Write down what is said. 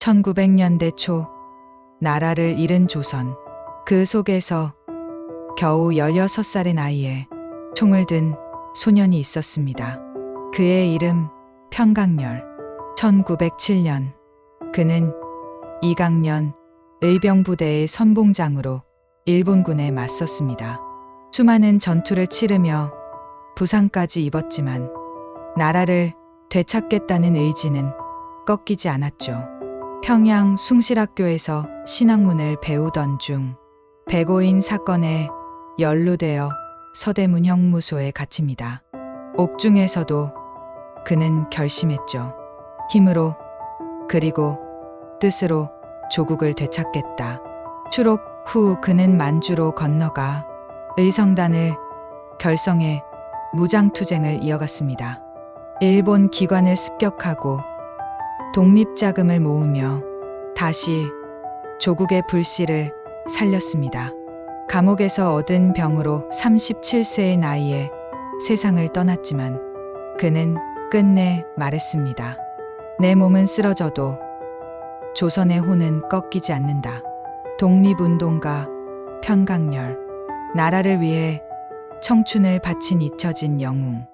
1900년대 초 나라를 잃은 조선. 그 속에서 겨우 16살의 나이에 총을 든 소년이 있었습니다. 그의 이름 평강렬. 1907년 그는 이강년 의병부대의 선봉장으로 일본군에 맞섰습니다. 수많은 전투를 치르며 부상까지 입었지만 나라를 되찾겠다는 의지는 꺾이지 않았죠. 평양 숭실학교에서 신학문을 배우던 중 배고인 사건에 연루되어 서대문 형무소에 갇힙니다. 옥중에서도 그는 결심했죠. 힘으로 그리고 뜻으로 조국을 되찾겠다. 추록 후 그는 만주로 건너가 의성단을 결성해 무장투쟁을 이어갔습니다. 일본 기관을 습격하고 독립자금을 모으며 다시 조국의 불씨를 살렸습니다. 감옥에서 얻은 병으로 37세의 나이에 세상을 떠났지만 그는 끝내 말했습니다. 내 몸은 쓰러져도 조선의 혼은 꺾이지 않는다. 독립운동가 편강렬 나라를 위해 청춘을 바친 잊혀진 영웅